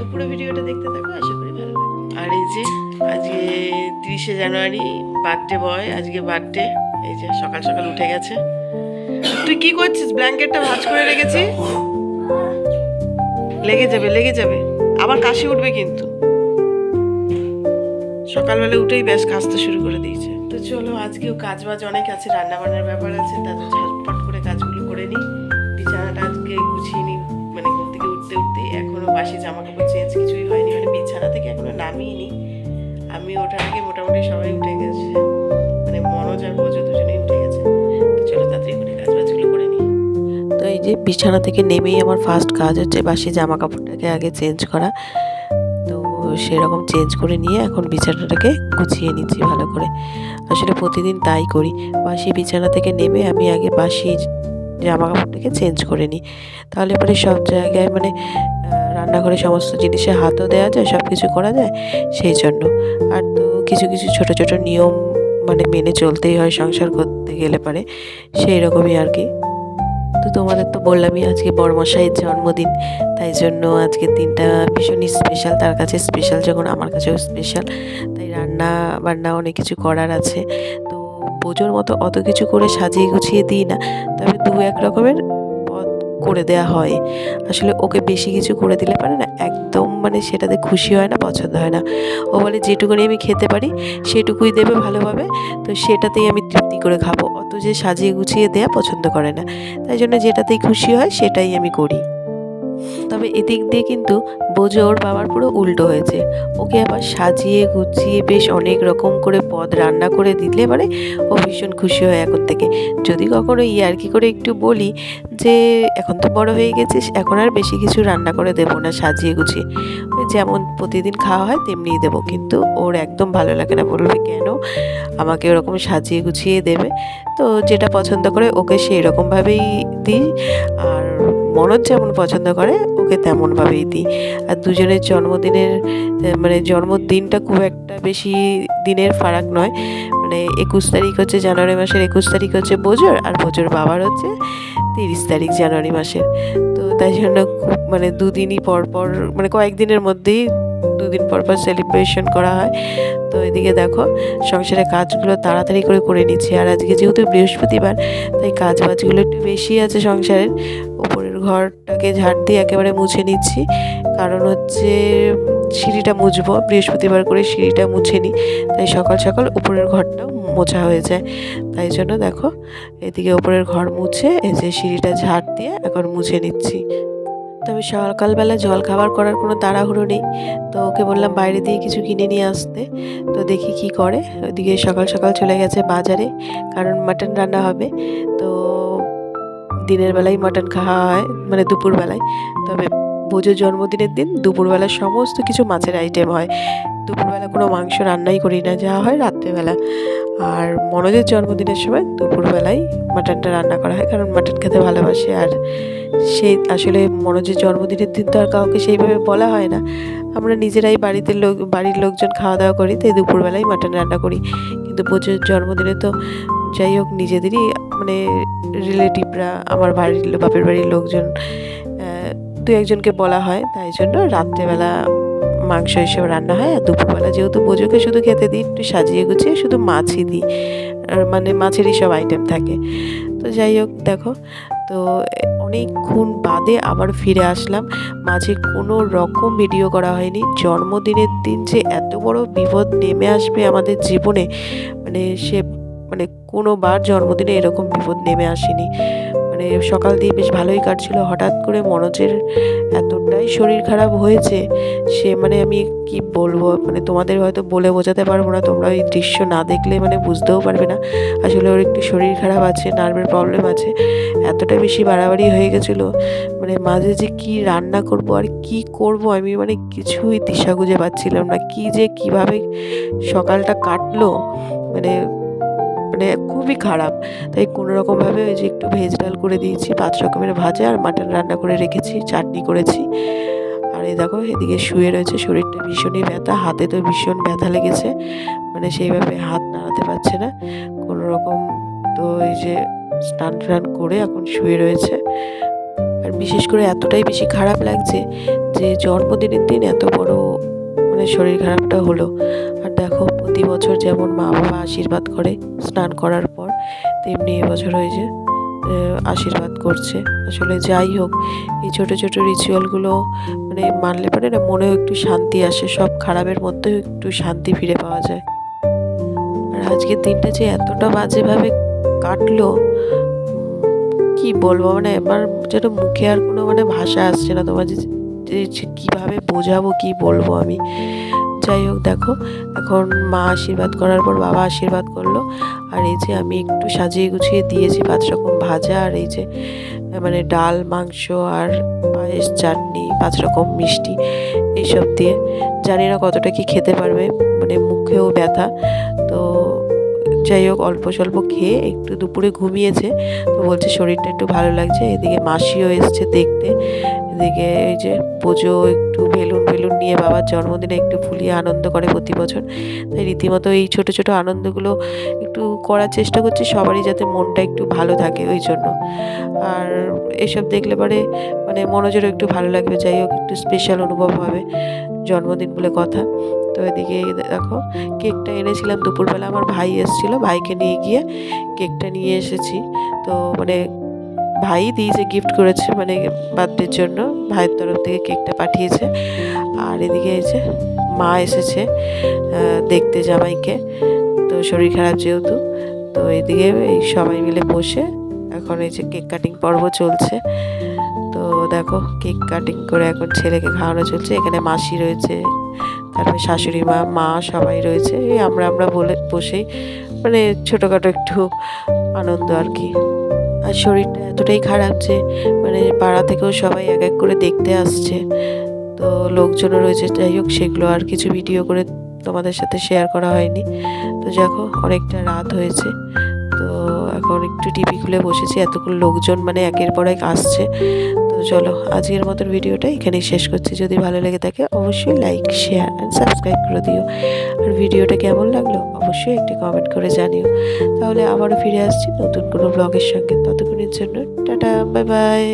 তো পুরো ভিডিওটা দেখতে থাকো আশা করি ভালো লাগবে। আর এই যে আজকে তিরিশে জানুয়ারি বার্থডে বয় আজকে বার্থডে এই যে সকাল সকাল উঠে গেছে। তুই কি করছিস? ব্ল্যাঙ্কেটটা ভাজ করে রেখেছি লেগে যাবে লেগে যাবে। আবার কাশি উঠবে কিন্তু। সকালবেলা উঠেই বেশ কাজটা শুরু করে দিয়েছে। তো চলো আজকেও কাজ বাজ অনেক আছে রান্না বান্নার ব্যাপার আছে তাতে এখনও বাসি জামা কাপড় চেঞ্জ কিছুই হয়নি মানে বিছানা থেকে এখনও নামিয়ে আমি ওঠার আগে মোটামুটি সবাই উঠে গেছে। মানে মনোজ আর বোঝো দুজনেই উঠে গেছে। তো চলো তাড়াতাড়ি করে কাজ করে নিই। তো এই যে বিছানা থেকে নেমেই আমার ফার্স্ট কাজ হচ্ছে বাসি জামা কাপড়টাকে আগে চেঞ্জ করা। তো সেরকম চেঞ্জ করে নিয়ে এখন বিছানাটাকে গুছিয়ে নিচ্ছি ভালো করে। আসলে প্রতিদিন তাই করি। বাসি বিছানা থেকে নেমে আমি আগে বাসি জামা কাপড়টাকে চেঞ্জ করে নিই। তাহলে পরে সব জায়গায় মানে রান্নাঘরে সমস্ত জিনিসে হাতও দেওয়া যায় সব কিছু করা যায়, সেই জন্য। আর তো কিছু কিছু ছোট ছোট নিয়ম মানে মেনে চলতেই হয়, সংসার করতে গেলে পারে সেই রকমই আর কি। তো তোমাদের তো বললামই আজকে বড়মশাইয়ের জন্মদিন, তাই জন্য আজকের দিনটা ভীষণই স্পেশাল তার কাছে স্পেশাল যখন আমার কাছেও স্পেশাল তাই রান্না বান্না অনেক কিছু করার আছে। তো পুজোর মতো অত কিছু করে সাজিয়ে গুছিয়ে দিই না, তবে দু এক রকমের করে দেয়া হয়। আসলে ওকে বেশি কিছু করে দিলে পারে না, একদম মানে সেটাতে খুশি হয় না, পছন্দ হয় না। ও বলে, যেটুকুনি আমি খেতে পারি, সেটুকুই দেবে ভালোভাবে, তো সেটাতেই আমি তৃপ্তি করে খাব। অত যে সাজিয়ে গুছিয়ে দেয়া পছন্দ করে না। তাই জন্য যেটাতেই খুশি হয়, সেটাই আমি করি। তবে এদিক দিয়ে কিন্তু বোঝো ওর বাবার পুরো উল্টো হয়েছে। ওকে আবার সাজিয়ে গুছিয়ে বেশ অনেক রকম করে পদ রান্না করে দিলে এবারে ও ভীষণ খুশি হয় এখন থেকে। যদি কখনো ইয়ার্কি করে একটু বলি যে, এখন তো বড় হয়ে গেছিস, এখন আর বেশি কিছু রান্না করে দেবো না, সাজিয়ে গুছিয়ে। যেমন প্রতিদিন খাওয়া হয় তেমনিই দেবো, কিন্তু ওর একদম ভালো লাগে না, বলবে কেন? আমাকে ওরকম সাজিয়ে গুছিয়ে দেবে। তো যেটা পছন্দ করে ওকে সেই রকমভাবেই দিই। আর মনোজ যেমন পছন্দ করে, ওকে তেমনভাবেই দিই। আর দুজনের জন্মদিনের মানে জন্মদিনটা খুব একটা বেশি দিনের ফারাক নয়। মানে একুশ তারিখ হচ্ছে জানুয়ারি মাসের একুশ তারিখ হচ্ছে বোজোর আর বোজোর বাবার হচ্ছে তিরিশ তারিখ জানুয়ারি মাসের। তো তাই জন্য খুব মানে দুদিনই পর পর মানে কয়েকদিনের মধ্যেই দুদিন পর পর সেলিব্রেশন করা হয়। তো এদিকে দেখো, সংসারের কাজগুলো তাড়াতাড়ি করে করে নিচ্ছি। আর আজকে যেহেতু বৃহস্পতিবার, তাই কাজ বাজগুলো একটু বেশি আছে সংসারের। উপরের ঘরটাকে ঝাড় দিয়ে একেবারে মুছে নিচ্ছি। কারণ হচ্ছে, সিঁড়িটা মুছবো, বৃহস্পতিবার করে সিঁড়িটা মুছে নিই তাই সকাল সকাল উপরের ঘরটাও মোছা হয়ে যায়। তাই জন্য দেখো, এদিকে উপরের ঘর মুছে, এই যে সিঁড়িটা ঝাড় দিয়ে এখন মুছে নিচ্ছি। তবে সকালবেলা জল খাবার করার কোনো তাড়াহুড়ো নেই। তো ওকে বললাম বাইরে দিয়ে কিছু কিনে নিয়ে আসতে। তো দেখি কি করে। ওইদিকে সকাল সকাল চলে গেছে বাজারে, কারণ মাটন রান্না হবে। তো দিনের বেলায় মাটন খাওয়া হয় মানে দুপুরবেলায় তবে বোঝো জন্মদিনের দিন দুপুরবেলা সমস্ত কিছু মাছের আইটেম হয়। দুপুরবেলা কোনো মাংস রান্নাই করি না, যা হয় রাত্রেবেলা আর মনোজের জন্মদিনের সময় দুপুরবেলায় মাটনটা রান্না করা হয়, কারণ মাটন খেতে ভালোবাসে। আর সেই আসলে মনোজের জন্মদিনের দিন তো আর কাউকে সেইভাবে বলা হয় না। আমরা নিজেরাই বাড়িতে লোক, বাড়ির লোকজন খাওয়া দাওয়া করি, তাই দুপুরবেলায় মাটন রান্না করি। কিন্তু প্রচুর জন্মদিনে তো যাই হোক, নিজেদেরই মানে রিলেটিভরা আমার বাড়ির বাপের বাড়ির লোকজন দু একজনকে বলা হয়। তাই জন্য রাত্রেবেলা মাংস এসব রান্না হয় আর দুপুরবেলা যেহেতু পুজোকে শুধু খেতে দিই, একটু সাজিয়ে গুছিয়ে শুধু মাছই দিই। মানে মাছেরই সব আইটেম থাকে। তো যাই হোক, দেখো, তো অনেকক্ষণ বাদে আবার ফিরে আসলাম। মাঝে কোনো রকম ভিডিও করা হয়নি। জন্মদিনের দিন যে এত বড় বিপদ নেমে আসবে আমাদের জীবনে মানে সে মানে কোনোবার জন্মদিনে এরকম বিপদ নেমে আসেনি। মানে সকাল দিয়ে বেশ ভালোই কাটছিল। হঠাৎ করে মনোজের এতটাই শরীর খারাপ হয়েছে, সে মানে আমি কি বলব? মানে তোমাদের হয়তো বলে বোঝাতে পারব না, তোমরা এই দৃশ্য না দেখলে মানে বুঝতেও পারবে না। আসলে ওর একটু শরীর খারাপ আছে, নার্ভের প্রবলেম আছে, এতটা বেশি বাড়াবাড়ি হয়ে গেছিল। মানে মাঝে যে কি রান্না করব আর কি করব আমি মানে কিছুই দিশা খুঁজে পাচ্ছিলাম না। কি যে কীভাবে সকালটা কাটলো মানে মানে খুবই খারাপ। তাই কোনো রকমভাবে ওই যে একটু ভেজ ডাল করে দিয়েছি, পাঁচ রকমের ভাজা আর মাটন রান্না করে রেখেছি, চাটনি করেছি। আর এই দেখো, এদিকে শুয়ে রয়েছে, শরীরটা ভীষণই ব্যথা, হাতে তো ভীষণ ব্যথা লেগেছে। মানে সেইভাবে হাত নাড়াতে পারছে না। কোনো রকম তো এই যে স্নান টান করে এখন শুয়ে রয়েছে। আর বিশেষ করে এতটাই বেশি খারাপ লাগছে যে জন্মদিনের দিন এত বড় মানে শরীর খারাপটা হলো। আর দেখো, প্রতি বছর যেমন মা বাবা আশীর্বাদ করে স্নান করার পর, তেমনি এবছর হয়েছে আশীর্বাদ করছে। আসলে যাই হোক, এই ছোটো ছোটো রিচুয়ালগুলো মানে মানলে পরে না মনেও একটু শান্তি আসে, সব খারাপের মধ্যেও একটু শান্তি ফিরে পাওয়া যায়। আর আজকের দিনটা যে এতটা বাজেভাবে কাটলো কি বলব মানে আমার যেন মুখে আর কোনো মানে ভাষা আসছে না তোমার যে কীভাবে বোঝাবো, কি বলব আমি। যাই হোক, দেখো, এখন মা আশীর্বাদ করার পর বাবা আশীর্বাদ করল। আর এই যে আমি একটু সাজিয়ে গুছিয়ে দিয়েছি পাঁচ রকম ভাজা, আর এই যে মানে ডাল, মাংস আর পায়েস, চাটনি, পাঁচ রকম মিষ্টি, এইসব দিয়ে। জানি না কতটা কি খেতে পারবে মানে মুখেও ব্যথা। তো যাই হোক, অল্প স্বল্প খেয়ে একটু দুপুরে ঘুমিয়েছে। তো বলছে শরীরটা একটু ভালো লাগছে। এদিকে মাসিও এসছে দেখতে। এদিকে এই যে পুজো, একটু বেলুন বেলুন নিয়ে বাবার জন্মদিনে একটু ফুলিয়ে আনন্দ করে প্রতি বছর। তাই রীতিমতো এই ছোট ছোট আনন্দগুলো একটু করার চেষ্টা করছি, সবারই যাতে মনটা একটু ভালো থাকে ওই জন্য। আর এসব দেখলে পরে মানে মনোজেরও একটু ভালো লাগবে, যাই হোক একটু স্পেশাল অনুভব হবে জন্মদিন বলে কথা। তো এদিকে দেখো, কেকটা এনেছিলাম দুপুরবেলা, আমার ভাই এসেছিল, ভাইকে নিয়ে গিয়ে কেকটা নিয়ে এসেছি। তো মানে ভাই দিয়েছে গিফট করেছে মানে বার্থডের জন্য, ভাইয়ের তরফ থেকে কেকটা পাঠিয়েছে। আর এদিকে এসে মা এসেছে দেখতে জামাইকে। তো শরীর খারাপ যেহেতু, তো এদিকে এই সবাই মিলে বসে এখন এই যে কেক কাটিং পর্ব চলছে। তো দেখো কেক কাটিং করে এখন ছেলেকে খাওয়ানো চলছে। এখানে মাসি রয়েছে, তারপরে শাশুড়ি মা মা সবাই রয়েছে। এই আমরা আমরা বলে, বসেই মানে ছোটোখাটো একটু আনন্দ আর কি। আর শরীরটা এতটাই খারাপ যে মানে পাড়া থেকেও সবাই এক এক করে দেখতে আসছে। তো লোকজনও রয়েছে, যাই হোক সেগুলো আর কিছু ভিডিও করে তোমাদের সাথে শেয়ার করা হয়নি। তো দেখো, অনেকটা রাত হয়েছে। তো এখন একটু টিভি খুলে বসেছি এতক্ষণ লোকজন মানে একের পর এক আসছে। তো চলো, আজকের মতন ভিডিওটা এখানেই শেষ করছি। যদি ভালো লেগে থাকে, অবশ্যই লাইক শেয়ার অ্যান্ড সাবস্ক্রাইব করে দিও। আর ভিডিওটা কেমন লাগল, অবশ্যই একটি কমেন্ট করে জানিও। তাহলে আবারও ফিরে আসছি নতুন কোনো ব্লগের সঙ্গে। ততক্ষণের জন্য টাটা বাই বাই